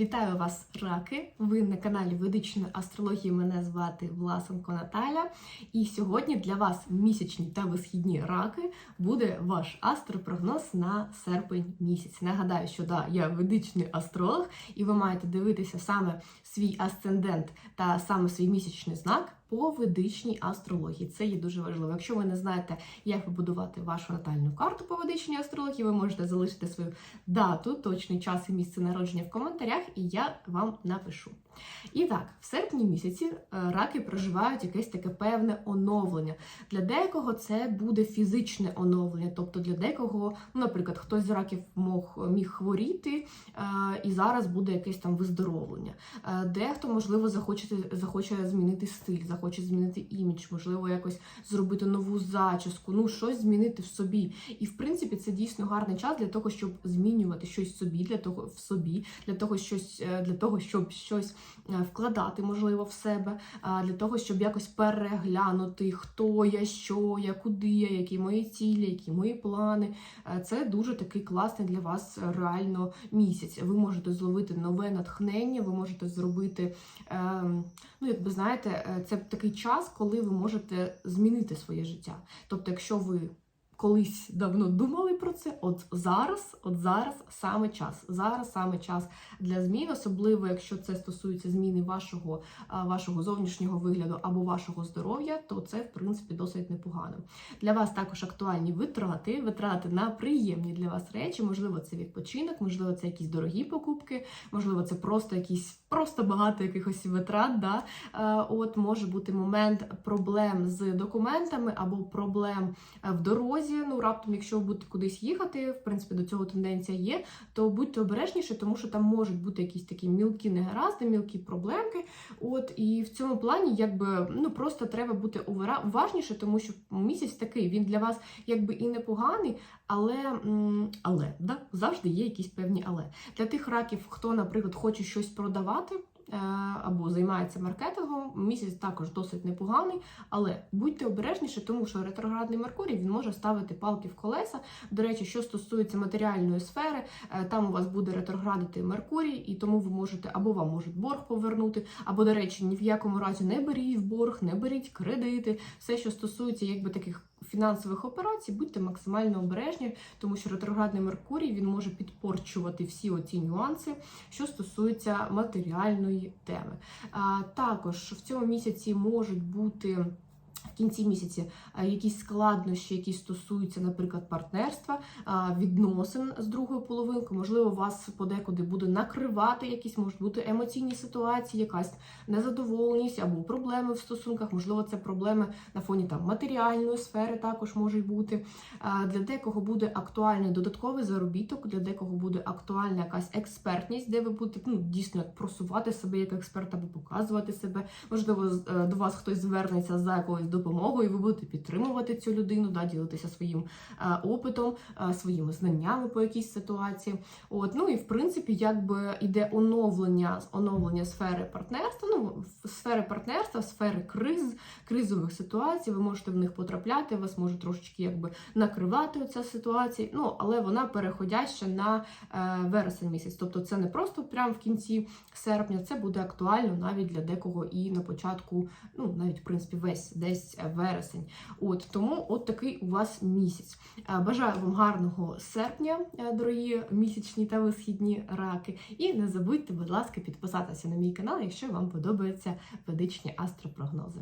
Вітаю вас, раки! Ви на каналі Ведичної астрології. Мене звати Власенко Наталя. І сьогодні для вас місячні та висхідні раки буде ваш астропрогноз на серпень місяць. Нагадаю, що да, я ведичний астролог, і ви маєте дивитися саме свій асцендент та саме свій місячний знак. По ведичній астрології це є дуже важливо. Якщо ви не знаєте, як побудувати вашу натальну карту по ведичній астрології, ви можете залишити свою дату, точний час і місце народження в коментарях, і я вам напишу. І так, в серпні місяці е, раки проживають якесь таке певне оновлення. Для декого це буде фізичне оновлення, тобто для декого, ну, наприклад, хтось з раків мог, міг хворіти, е, і зараз буде якесь там виздоровлення. Е, Дехто, можливо, захоче, захоче змінити стиль, захоче змінити імідж, можливо, якось зробити нову зачіску, ну щось змінити в собі. І в принципі це дійсно гарний час для того, щоб змінювати щось собі, для того в собі, для того, щось е, для того, щоб щось е, вкладати, можливо, в себе, а, для того, щоб якось переглянути, хто я, що я, куди я, які мої цілі, які мої плани. Е, Це дуже такий класний для вас е, реально місяць. Ви можете зловити нове натхнення, ви можете зробити, ем, ну як би знаєте, е, це такий час, коли ви можете змінити своє життя. Тобто, якщо ви колись давно думали про це, от зараз, от зараз саме час. Зараз саме час для змін, особливо якщо це стосується зміни вашого, вашого зовнішнього вигляду або вашого здоров'я, то це в принципі досить непогано. Для вас також актуальні витрати, витрати на приємні для вас речі. Можливо, це відпочинок, можливо, це якісь дорогі покупки, можливо, це просто якісь просто багато якихось витрат. Да? От може бути момент проблем з документами або проблем е, в дорозі. Ну, раптом, якщо ви будете кудись їхати, в принципі, до цього тенденція є, то будьте обережніші, тому що там можуть бути якісь такі мілкі негаразди, мілкі проблемки. От і в цьому плані, якби ну просто треба бути уважніше, тому що місяць такий він для вас якби і непоганий, але але да, завжди є якісь певні але для тих раків, хто, наприклад, хоче щось продавати. Е, Або займається маркетингом, місяць також досить непоганий, але будьте обережніші, тому що ретроградний Меркурій він може ставити палки в колеса. До речі, що стосується матеріальної сфери, е, там у вас буде ретроградити Меркурій, і тому ви можете або вам можуть борг повернути, або, до речі, ні в якому разі не беріть борг, не беріть кредити. Все, що стосується якби таких фінансових операцій, будьте максимально обережні, тому що ретроградний Меркурій він може підпорчувати всі оці нюанси, що стосуються матеріальної теми. А, також в цьому місяці можуть бути. В кінці місяці е, якісь складнощі, які стосуються, наприклад, партнерства, е, відносин з другою половинкою. Можливо, вас подекуди буде накривати якісь можуть бути емоційні ситуації, якась незадоволеність або проблеми в стосунках. Можливо, це проблеми на фоні там матеріальної сфери також можуть бути. Е, Для декого буде актуальний додатковий заробіток, для декого буде актуальна якась експертність, де ви будете ну, дійсно просувати себе як експерт або показувати себе. Можливо, до вас хтось звернеться за якоюсь допомогою, ви будете підтримувати цю людину, да, ділитися своїм е, опитом, е, своїми знаннями по якійсь ситуації. От, ну і в принципі, якби іде оновлення, оновлення сфери партнерства, ну сфери партнерства, сфери криз, кризових ситуацій. Ви можете в них потрапляти, вас може трошечки якби накривати оця ситуація. Ну але вона переходяща на е, вересень місяць. Тобто це не просто прямо в кінці серпня, це буде актуально навіть для декого і на початку, ну навіть в принципі весь десь е, вересень. От тому от такий у вас місяць. Е, Бажаю вам гарного серпня, е, дорогі місячні та висхідні раки. І не забудьте, будь ласка, підписатися на мій канал, якщо вам подобаються ведичні астропрогнози.